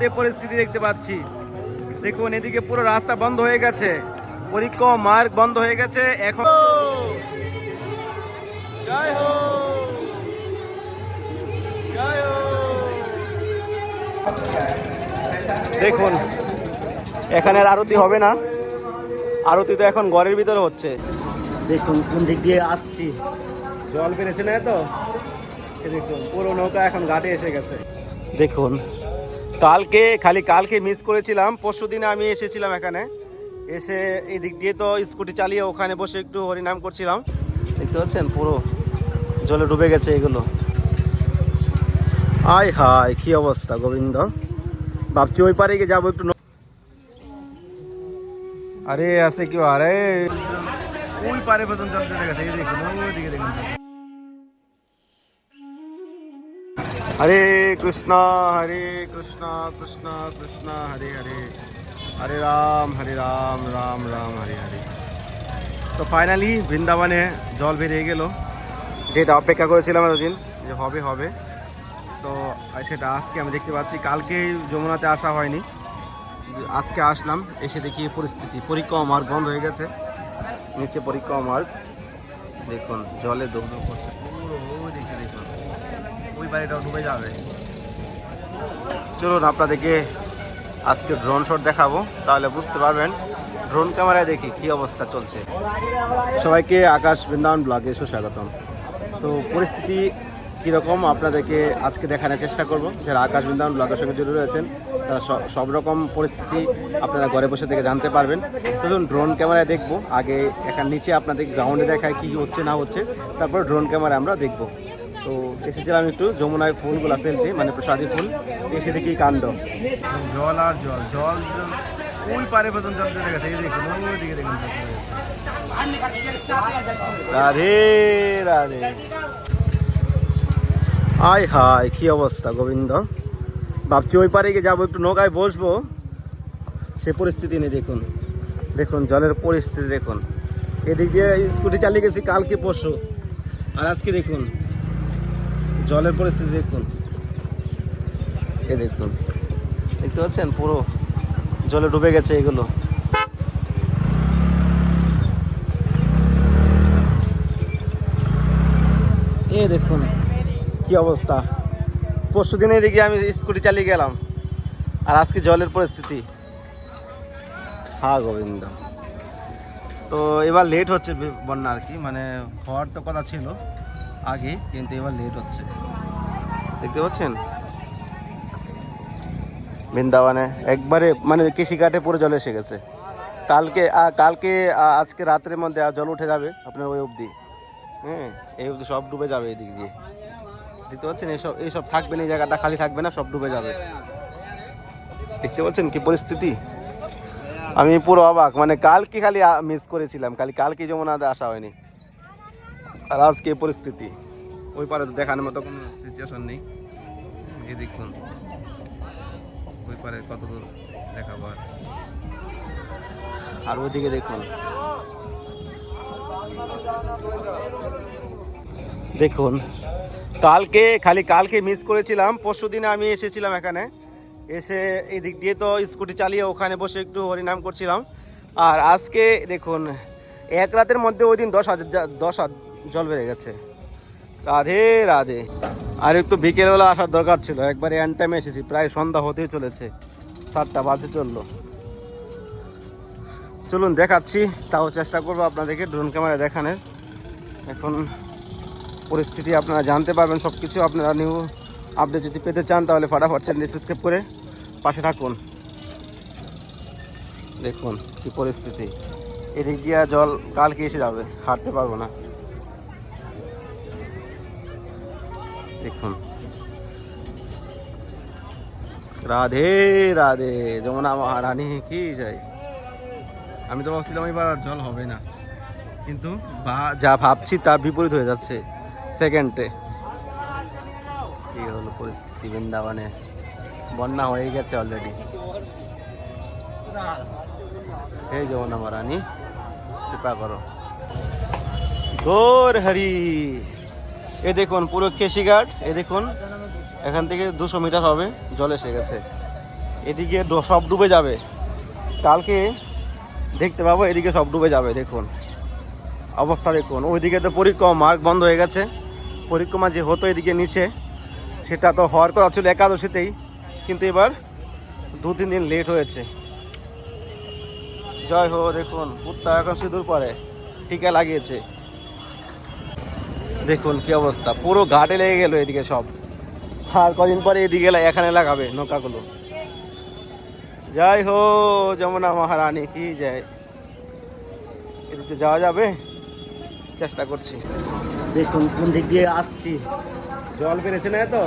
যে পরিস্থিতি দেখতে পাচ্ছি। দেখুন এদিকে পুরো রাস্তা বন্ধ হয়ে গেছে। পরিক্রম মার্গ বন্ধ হয়ে গেছে এখন জয় হো! জয় হো! দেখুন এখানে আরতি হবে না। আরতি তো এখন ঘরের ভিতরে হচ্ছে। দেখুন কোন দিক দিয়ে আসছি। জল বেড়েছে না তো দেখুন পুরো নৌকা এখন ঘাটে এসে গেছে। দেখুন কালকে, খালি কালকে মিস করেছিলাম, পরশু দিনে আমি এসেছিলাম এখানে। এসে এই দিক দিয়ে তো স্কুটি চালিয়ে ওখানে বসে একটু হরিনাম করছিলাম। দেখতে পাচ্ছেন, পুরো জলে ডুবে গেছে এগুলো। আয় হায়, কি অবস্থা গোবিন্দ? ভাবছি ওই পারে গিয়ে যাব একটু আরে, আছে কেউ? আরে। ওই পারে পর্যন্ত জল চলে গেছে, এই দেখুন, ওইদিকে দেখুন। হরে কৃষ্ণ হরে কৃষ্ণ কৃষ্ণ কৃষ্ণ, হরে হরে। হরে রাম হরে রাম রাম রাম, হরে হরে। তো ফাইনালি বৃন্দাবনে জল বেরিয়ে গেল। যেটা অপেক্ষা করেছিলাম এতদিন যে হবে হবে। তো সেটা আজকে আমি দেখতে পাচ্ছি, কালকে যমুনাতে আসা হয়নি। আজকে আসলাম, এসে দেখি পরিস্থিতি। পরিক্রমা মার্গ বন্ধ হয়ে গেছে। নিচে পরিক্রমা মার্গ দেখুন, জলে দৌড় করছে। বাড়িটাও ডুবে যাবে। চলুন আপনাদেরকে আজকে ড্রোন শট দেখাবো। তাহলে বুঝতে পারবেন ড্রোন ক্যামেরায় দেখি কি অবস্থা চলছে। সবাইকে আকাশ বৃন্দাবন ব্লগে সুস্বাগতম। তো পরিস্থিতি কীরকম আপনাদেরকে আজকে দেখানোর চেষ্টা করব। যারা আকাশ বৃন্দাবন ব্লগের সঙ্গে জুড়ে রয়েছেন, তারা সব- সব রকম পরিস্থিতি আপনারা ঘরে বসে থেকে জানতে পারবেন। তো ধরুন ড্রোন ক্যামেরায় দেখব। আগে এখান নিচে আপনাদের গ্রাউন্ডে দেখায় কি হচ্ছে না হচ্ছে, তারপর ড্রোন ক্যামেরা আমরা দেখব। তো এসেছিলাম একটু যমুনায় ফুলগুলা ফেলতে মানে প্রসাদী ফুল। এসে দেখি কাণ্ড। জল আর জল জল ওই পারে পর্যন্ত চলে গেছে দেখুন ওইদিকে দেখুন রাধে রাধে। আয় হায় কি অবস্থা গোবিন্দ? ভাবছি ওই পারে গিয়ে যাব একটু নৌকায় বসবো। সে পরিস্থিতি নেই দেখুন। দেখুন জলের পরিস্থিতি দেখুন। এদিক দিয়ে স্কুটি চালিয়ে গেছি কালকে পরশু। আর আজকে দেখুন জলের পরিস্থিতি দেখুন। এ দেখুন। দেখতে পাচ্ছেন? পুরো জলে ডুবে গেছে এগুলো। এ দেখুন কি অবস্থা। পরশু দিনে এদিকে আমি স্কুটি চালিয়ে গেলাম। আর আজকে জলের পরিস্থিতি। হা গোবিন্দ। তো এবার লেট হচ্ছে বন্যা আর কি মানে হওয়ার তো কথা ছিল আগে কিন্তু এবার লেট হচ্ছে। দেখতে পাচ্ছেন? বৃন্দাবনে একবারে মানে কৃষিঘাটে পুরো জল এসে গেছে। কালকে কালকে আজকে রাতের মধ্যে জল উঠে যাবে আপনার ওই অবধি। হ্যাঁ এই অবধি সব ডুবে যাবে এদিক দিয়ে। দেখতে পাচ্ছেন? এইসব এইসব থাকবে না, এই জায়গাটা খালি থাকবে না, সব ডুবে যাবে। দেখতে পাচ্ছেন কি পরিস্থিতি? আমি পুরো অবাক মানে কালকে খালি মিস করেছিলাম, খালি কালকে যেমন আসা হয়নি। আর আজকে পরিস্থিতি। ওই পারে তো দেখানোর মতো কোনো সিচুয়েশন নেই। এই দেখুন। ওই পারে কত দূর দেখাবো আর। আর ওইদিকে দেখুন। দেখুন। কালকে, খালি কালকে মিস করেছিলাম, পরশু দিনে আমি এসেছিলাম এখানে। এসে এই দিক দিয়ে তো স্কুটি চালিয়ে ওখানে বসে একটু হরিনাম করছিলাম। আর আজকে দেখুন, এক রাতের মধ্যে ওই দিন দশ হাজার, দশ জল বেড়ে গেছে। রাধে রাধে। আর একটু বিকেলবেলা আসার দরকার ছিল। একবারে এন টাইমে এসেছি। প্রায় সন্ধ্যা হতেই চলেছে। সাতটা বাজে চলল। চলুন, দেখাচ্ছি। তাও চেষ্টা করব আপনাদেরকে ড্রোন ক্যামেরা দেখানোর। এখন পরিস্থিতি আপনারা জানতে পারবেন সব কিছু আপনারা নিউ আপডেট যদি পেতে চান, তাহলে ফটাফট চ্যানেল সাবস্ক্রাইব করে পাশে থাকুন। দেখুন কি পরিস্থিতি। এদিক দিয়ে জল কালকে এসে যাবে। হাঁটতে পারব না। দেখুন। রাধে রাধে, যমুনা মহারানী, কি যাই আমি তো ভাবছিলাম এবার আর জল হবে না। কিন্তু যা ভাবছি তা বিপরীত হয়ে যাচ্ছে সেকেন্ডে কি হলো পরিস্থিতি বৃন্দাবনে। বন্যা হয়ে গেছে অলরেডি এই যেমন আমার রানী কৃপা করো। গোর হরি। এ দেখুন, পুরো কেশিঘাট এ দেখুন, এখান থেকে দুশো মিটার হবে, জল এসে গেছে। এদিকে সব ডুবে যাবে। কালকে দেখতে পাবো, এদিকে সব ডুবে যাবে, দেখুন। অবস্থা দেখুন। ওইদিকে তো পরিক্রমা মার্গ বন্ধ হয়ে গেছে। পরিক্রমা যে হতো এদিকে নিচে, সেটা তো হওয়ার কথা ছিল একাদশীতেই। কিন্তু এবার দু, তিন দিন লেট হয়েছে। জয় হো, দেখুন। কুত্তা এখন সিঁদুর পরে। টিকা লাগিয়েছে। দেখুন কি অবস্থা। পুরো ঘাটে লেগে গেল এদিকে সব। আর কদিন পরে এদিকে এখানে লাগাবে নৌকাগুলো। জয় হো, যমুনা মহারানী, কি যায় এদিকে যাওয়া যাবে? চেষ্টা করছি। দেখুন, কোন দিক দিয়ে আসছি। জল বেড়েছে না তো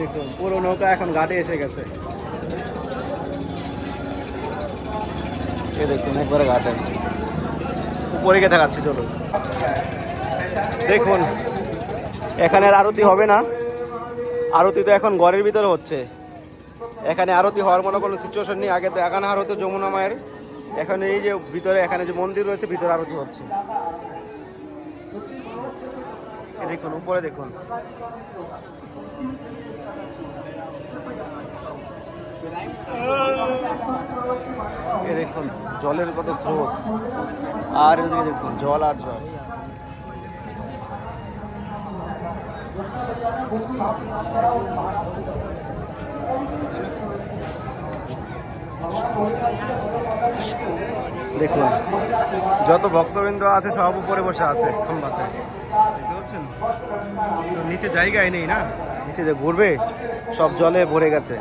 দেখুন, পুরো নৌকা এখন ঘাটে এসে গেছে। এই দেখুন, একবারে ঘাটে। উপরে গিয়ে দেখাচ্ছি, চলুন। দেখুন, এখানে আর আরতি হবে না। আরতি তো এখন ঘরের ভিতরে হচ্ছে। এখানে আরতি হওয়ার মনে কোনো সিচুয়েশন নেই। আগে তো এখানে আর হতো যমুনা মায়ের। এখন এই যে ভিতরে, এখানে যে মন্দির রয়েছে, ভিতরে আরতি হচ্ছে। দেখুন, উপরে দেখুন। দেখুন, জলের কত স্রোত। আর দেখুন, জল আর জল। দেখুন যত ভক্তবৃন্দ আছে সব উপরে বসে আছে খম্বাতে দেখতে পাচ্ছেন? নিচে জায়গায় নেই না? নিচে যে ঘুরবে সব জলে ভরে গেছে।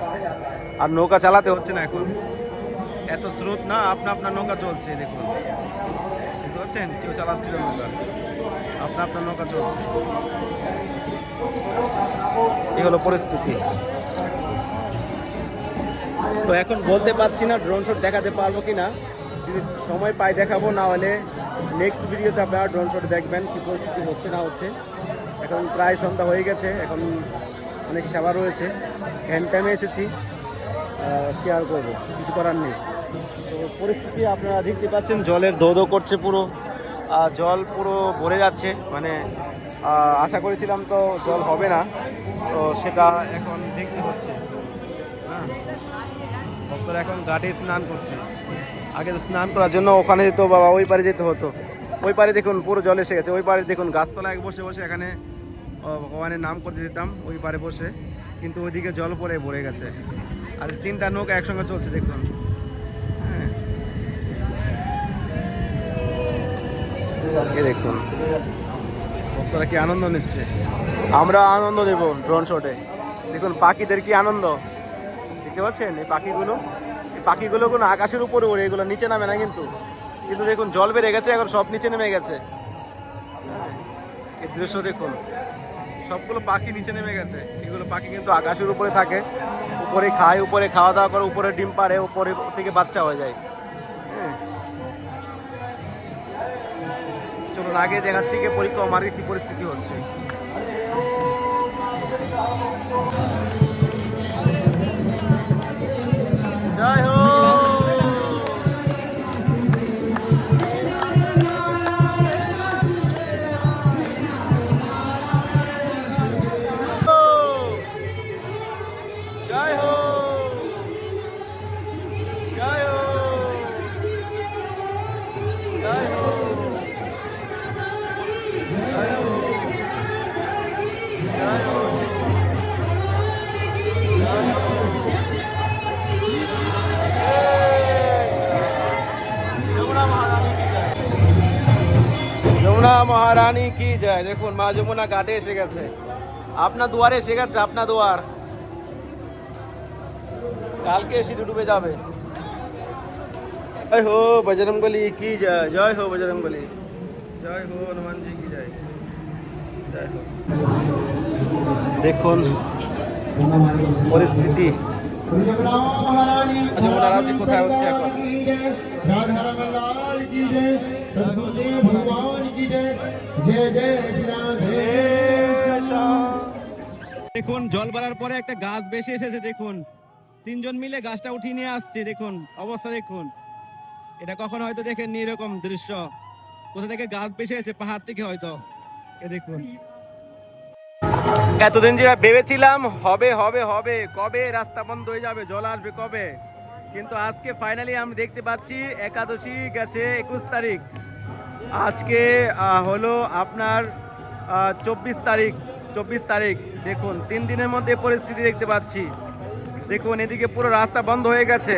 আর নৌকা চালাতে হচ্ছে না এখন। এত স্রোত না আপনা আপনার নৌকা চলছে দেখুন। দেখতে পাচ্ছেন? কেউ চালাচ্ছিল নৌকা। আপনা আপনার নৌকা চলছে। এই হলো পরিস্থিতি। তো এখন বলতে পারছি না ড্রোন শট দেখাতে পারব কি না যদি সময় পাই দেখাবো, না হলে নেক্সট ভিডিওতে আপনারা ড্রোন শট দেখবেন, কি পরিস্থিতি হচ্ছে, না হচ্ছে। এখন প্রায় সন্ধ্যা হয়ে গেছে, এখন অনেক সেবা রয়েছে। হ্যান্ড টাইমে এসেছি। কি আর করব? কিছু করার নেই। তো পরিস্থিতি আপনারা দেখতে পাচ্ছেন, জলের ধো করছে পুরো। জল পুরো ভরে যাচ্ছে মানে আশা করেছিলাম তো জল হবে না। তো সেটা এখন দেখতে হচ্ছে। হ্যাঁ। ভক্তরা এখন ঘাটে স্নান করছে। আগে তো স্নান করার জন্য ওখানে যেত বাবা ওই পারে যেতে হতো। ওই পারে দেখুন পুরো জল এসে গেছে। ওই পারে দেখুন গাছতলায় বসে বসে এখানে ভগবানের নাম করতে যেতাম, ওই পারে বসে। কিন্তু ওইদিকে জল পরে ভরে গেছে। আর তিনটা নৌকা একসঙ্গে চলছে, দেখুন। হ্যাঁ। দেখুন। ভক্তরা কি আনন্দ নিচ্ছে? আমরা আনন্দ নেব ড্রোন শটে দেখুন, পাখিদের কি আনন্দ? দেখতে পাচ্ছেন? এই পাখিগুলো? এই পাখিগুলো কোনো আকাশের উপরে ওড়ে, এগুলো নিচে নামে না কিন্তু। কিন্তু দেখুন, জল বেড়ে গেছে, এখন সব নিচে নেমে গেছে। এই দৃশ্য দেখুন। সবগুলো পাখি নিচে নেমে গেছে। এগুলো পাখি কিন্তু আকাশের উপরে থাকে। উপরে খায়, উপরে খাওয়া দাওয়া করে, উপরে ডিম পারে উপরে থেকে বাচ্চা হয়ে যায়। চলুন আগে দেখাচ্ছি পরীক্ষা মার্গে কি পরিস্থিতি হচ্ছে। যমুনা মহারানী কি জয় যমুনা মহারানী কি যায় দেখুন মা যমুনা ঘাটে এসে গেছে আপনার দুয়ারে এসে গেছে আপনার দুয়ার কালকে সিঁড়ি ডুবে যাবে জয় হো বজরঙ্গলি কি জয় জয় হো বজরঙ্গলি জয় হো হনুমান জি কি জয় জয় হো দেখুন, পরিস্থিতি। আচ্ছা, কোথায় হচ্ছে দেখুন, জল বাড়ার পরে একটা গাছ বেশি এসেছে, দেখুন। তিনজন মিলে গাছটা উঠিয়ে নিয়ে আসছে, দেখুন, অবস্থা দেখুন। এটা কখন হয়তো দেখেননি এরকম দৃশ্য। কোথা থেকে গাছ বেশি এসে পাহাড় থেকে হয়তো। দেখুন। এতদিন যেটা ভেবেছিলাম, হবে হবে হবে, কবে রাস্তা বন্ধ হয়ে যাবে, জল আসবে কবে? কিন্তু আজকে ফাইনালি আমি দেখতে পাচ্ছি একাদশী গেছে একুশ তারিখ। আজকে হলো আপনার চব্বিশ তারিখ চব্বিশ তারিখ। দেখুন, তিন দিনের মধ্যে পরিস্থিতি দেখতে পাচ্ছি। দেখুন, এদিকে পুরো রাস্তা বন্ধ হয়ে গেছে।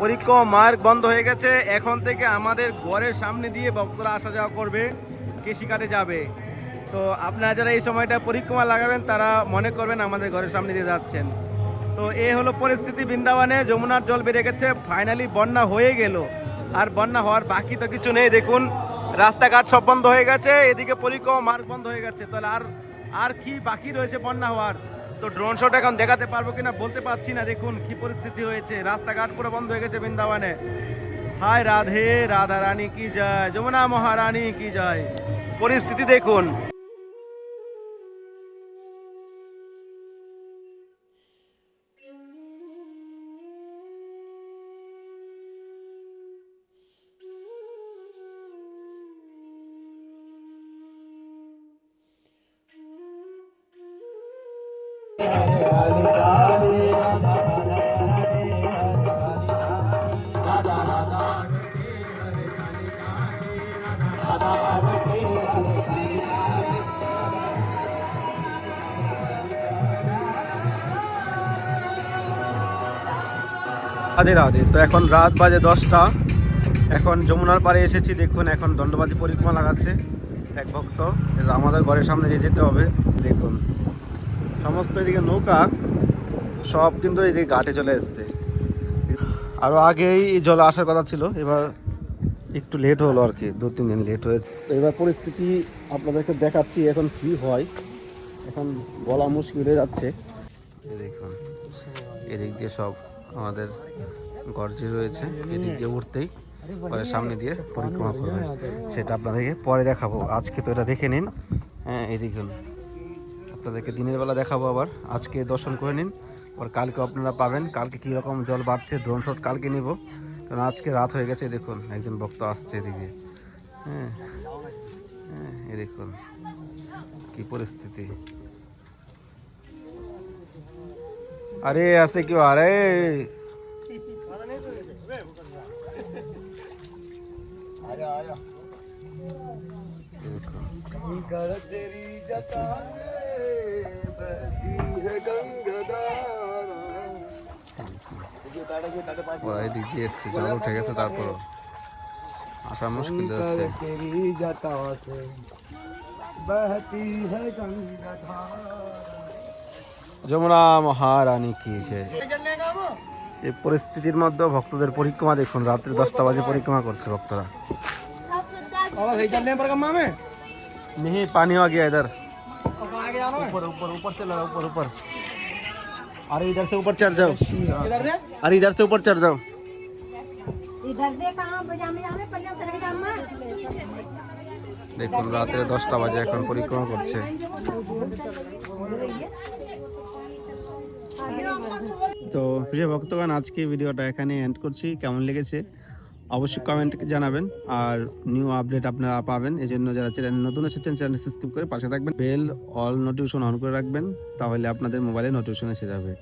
পরিক্রমা মার্গ বন্ধ হয়ে গেছে। এখন থেকে আমাদের ঘরের সামনে দিয়ে ভক্তরা আসা যাওয়া করবে কৃষিকাটে যাবে। তো আপনারা যারা এই সময়টা পরিক্রমা লাগাবেন, তারা মনে করবেন আমাদের ঘরের সামনে দিয়ে যাচ্ছেন। তো এ হলো পরিস্থিতি বৃন্দাবনে, যমুনার জল বেড়ে গেছে ফাইনালি বন্যা হয়ে গেল। আর বন্যা হওয়ার বাকি তো কিছু নেই। দেখুন, রাস্তাঘাট সব বন্ধ হয়ে গেছে, এদিকে পরিক্রমা মার্গ বন্ধ হয়ে গেছে। তাহলে আর আর কি বাকি রয়েছে বন্যা হওয়ার? তো ড্রোন শট এখন দেখাতে পারব কিনা বলতে পারছি না। দেখুন, কি পরিস্থিতি হয়েছে। রাস্তাঘাট পুরো বন্ধ হয়ে গেছে বৃন্দাবনে। হায় রাধে রাধা রানী কি যায় যমুনা মহারানী কি যায় পরিস্থিতি দেখুন। রাধে রাধে। তো এখন রাত বাজে দশটা। এখন যমুনার পাড়ে এসেছি, দেখুন এখন দণ্ডবাদী পরিক্রমা লাগাচ্ছে এক ভক্ত। আমাদের ঘরের সামনে যেতে হবে, দেখুন। সমস্ত এদিকে নৌকা সব কিন্তু এদিকে ঘাটে চলে এসছে। আরও আগেই জল আসার কথা ছিল এবার একটু লেট হলো আর কি দু তিন দিন লেট হয়েছে। তো এবার পরিস্থিতি আপনাদেরকে দেখাচ্ছি এখন কি হয়। এখন বলা মুশকিল হয়ে যাচ্ছে। দেখুন এদিক দিয়ে সব আমাদের গর্জি রয়েছে এদিক দিয়ে উঠতেই পরে সামনে দিয়ে পরিক্রমা করবে। সেটা আপনাদেরকে পরে দেখাবো। আজকে তো এটা দেখে নিন। হ্যাঁ এদিক আপনাদেরকে দিনের বেলা দেখাবো আবার। আজকে দর্শন করে নিন আবার কালকে আপনারা পাবেন। কালকে কীরকম জল বাড়ছে ড্রোন শট কালকে নিব। কারণ আজকে রাত হয়ে গেছে, দেখুন, একজন ভক্ত আসছে এদিকে। হ্যাঁ হ্যাঁ এ দেখুন, কী পরিস্থিতি। আরে, আছে কেউ? আরে! ওরা এদিক দিয়ে এসছে জল উঠে গেছে তারপর আসা মুশকিল হচ্ছে तेरी जटा से बहती है गंगा যমুনা মহারানী কি যে এই পরিস্থিতির মধ্যে ভক্তদের পরিক্রমা দেখুন রাত্রি দশটা বাজে পরিক্রমা করছে ভক্তরা और सही चलने पर कम्मा में नहीं पानी आ गया इधर आगे जाना है ऊपर ऊपर ऊपर चला ऊपर ऊपर अरे इधर से ऊपर चढ़ जाओ इधर से अरे इधर से ऊपर चढ़ जाओ इधर से कहाँ पजामे जामे पल्ले उतर के जामा দেখুন রাত্রে দশটা বাজে এখন পরিক্রমা করছে তো প্রিয় ভক্তগণ আজকে ভিডিওটা এখানে এন্ড করছি কেমন লেগেছে অবশ্যই কমেন্ট জানাবেন আর নিউ আপডেট আপনারা পাবেন। এই জন্য যারা চ্যানেল নতুন এসেছেন চ্যানেল সাবস্ক্রাইব করে পাশে থাকবেন। বেল অল নোটিফিকেশন অন করে রাখবেন, তাহলে আপনাদের মোবাইলে নোটিফিকেশন এসে যাবে।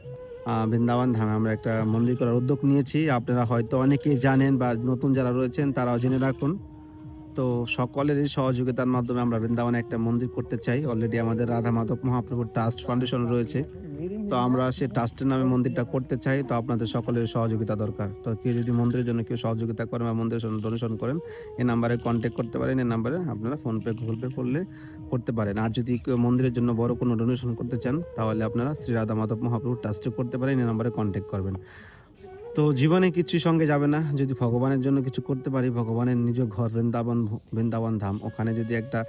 বৃন্দাবন ধামে আমরা একটা মন্দির করার উদ্যোগ নিয়েছি। আপনারা হয়তো অনেকেই জানেন বা নতুন যারা রয়েছেন, তারাও জেনে রাখুন। তো সকলেরই সহযোগিতার মাধ্যমে আমরা বৃন্দাবনে একটা মন্দির করতে চাই। অলরেডি আমাদের রাধা মাধব মহাপ্রভুর ট্রাস্ট ফাউন্ডেশন রয়েছে। তো আমরা সেই ট্রাস্টের নামে মন্দিরটা করতে চাই। তো আপনাদের সকলের সহযোগিতা দরকার। তো কেউ যদি মন্দিরের জন্য কেউ সহযোগিতা করেন বা মন্দিরের জন্য ডোনেশন করেন, এই নাম্বারে কন্ট্যাক্ট করতে পারেন। এই নাম্বারে আপনারা ফোনপে গুগল পে করলে করতে পারেন। আর যদি কেউ মন্দিরের জন্য বড় কোনো ডোনেশন করতে চান, তাহলে আপনারা শ্রী রাধা মাধব মহাপ্রভু ট্রাস্টে করতে পারেন। এই নাম্বারে কন্ট্যাক্ট করবেন। তো জীবনে কিছুই সঙ্গে যাবে না। যদি ভগবানের জন্য কিছু করতে পারি, ভগবানের নিজ ঘর বৃন্দাবন বৃন্দাবন ধাম, ওখানে যদি একটা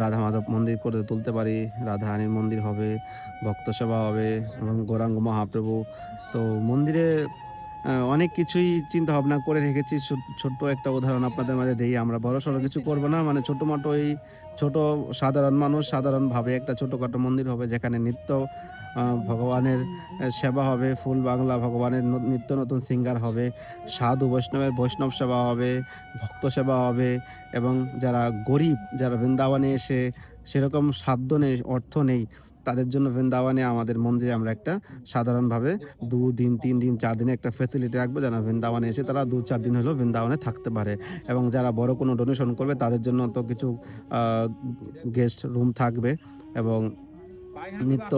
রাধা মাধব মন্দির করে তুলতে পারি রাধা রানীর মন্দির হবে, ভক্ত সেবা হবে এবং গৌরাঙ্গ মহাপ্রভু। তো মন্দিরে অনেক কিছুই চিন্তা ভাবনা করে রেখেছি। ছোট্ট একটা উদাহরণ আপনাদের মাঝে দিই। আমরা বড় সড়ো কিছু করব না মানে ছোটো মোটো ছোট সাধারণ মানুষ সাধারণভাবে একটা ছোটোখাটো মন্দির হবে, যেখানে নিত্য ভগবানের সেবা হবে, ফুল বাংলা ভগবানের নিত্য নতুন সিঙ্গার হবে, সাধু বৈষ্ণবের বৈষ্ণব সেবা হবে, ভক্ত সেবা হবে, এবং যারা গরিব, যারা বৃন্দাবনে এসে সেরকম সাধ্য নেই, অর্থ নেই, তাদের জন্য বৃন্দাবনে আমাদের মন্দিরে আমরা একটা সাধারণভাবে দু দিন তিন দিন চার দিনে একটা ফেসিলিটি রাখব যেন বৃন্দাবনে এসে তারা দু, চার দিন হলেও বৃন্দাবনে থাকতে পারে। এবং যারা বড় কোনো ডোনেশন করবে, তাদের জন্য তো কিছু গেস্ট রুম থাকবে, এবং নিত্য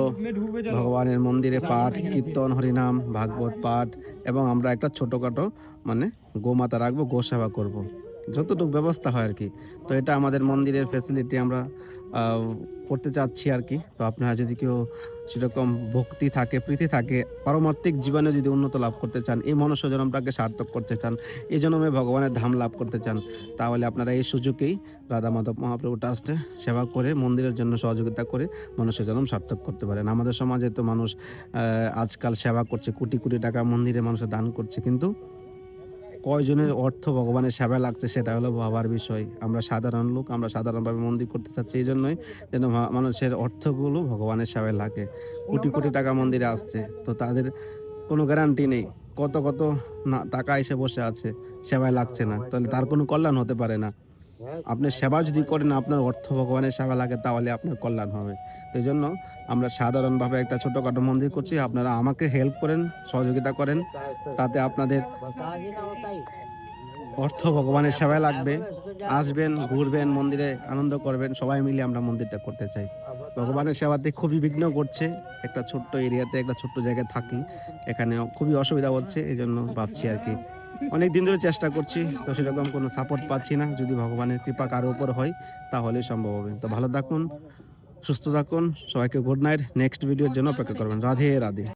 ভগবানের মন্দিরে পাঠ, কীর্তন, হরিনাম, ভাগবত পাঠ এবং আমরা একটা ছোটোখাটো মানে গোমাতা রাখব, গোসেবা করব। যতটুকু ব্যবস্থা হয় আর কি তো এটা আমাদের মন্দিরের ফেসিলিটি আমরা করতে চাচ্ছি আর কি। তো আপনারা যদি কেউ সেরকম ভক্তি থাকে, প্রীতি থাকে পারমার্থিক জীবনে যদি উন্নত লাভ করতে চান, এই মনুষ্য জন্মটাকে সার্থক করতে চান, এই জন্মে ভগবানের ধাম লাভ করতে চান, তাহলে আপনারা এই সুযোগেই রাধা মাধব মহাপ্রভু ট্রাস্টে সেবা করে, মন্দিরের জন্য সহযোগিতা করে মানুষের জন্ম সার্থক করতে পারেন। আমাদের সমাজে তো মানুষ আজকাল সেবা করছে, কোটি কোটি টাকা মন্দিরে মানুষের দান করছে, কিন্তু কয়জনের অর্থ ভগবানের সেবা লাগছে সেটা হলো ভাবার বিষয়। আমরা সাধারণ লোক, আমরা সাধারণভাবে মন্দির করতে চাচ্ছি এই জন্যই যেন মানুষের অর্থগুলো ভগবানের সেবায় লাগে। কোটি কোটি টাকা মন্দিরে আসছে, তো তাদের কোনো গ্যারান্টি নেই। কত কত না টাকা এসে বসে আছে, সেবায় লাগছে না। তাহলে তার কোনো কল্যাণ হতে পারে না। আপনি সেবা যদি করেন, আপনার অর্থ ভগবানের সেবা লাগে, তাহলে আপনার কল্যাণ হবে। এই জন্য আমরা সাধারণভাবে একটা ছোটোখাটো মন্দির করছি। আপনারা আমাকে হেল্প করেন, সহযোগিতা করেন, তাতে আপনাদের অর্থ ভগবানের সেবায় লাগবে। আসবেন, ঘুরবেন, মন্দিরে আনন্দ করবেন, সবাই মিলে আমরা মন্দিরটা করতে চাই। ভগবানের সেবাতে খুবই বিঘ্ন করছে একটা ছোট্ট এরিয়াতে, একটা ছোট্ট জায়গায় থাকি এখানে খুবই অসুবিধা হচ্ছে, এই জন্য ভাবছি আর কি অনেক দিন ধরে চেষ্টা করছি, তো সেরকম কোনো সাপোর্ট পাচ্ছি না। যদি ভগবানের কৃপা কারও উপর হয়, তাহলে সম্ভব হবে। তো ভালো থাকুন, সুস্থ থাকুন, সবাইকে গুড নাইট নেক্সট ভিডিওর জন্য অপেক্ষা করবেন। রাধে রাধে।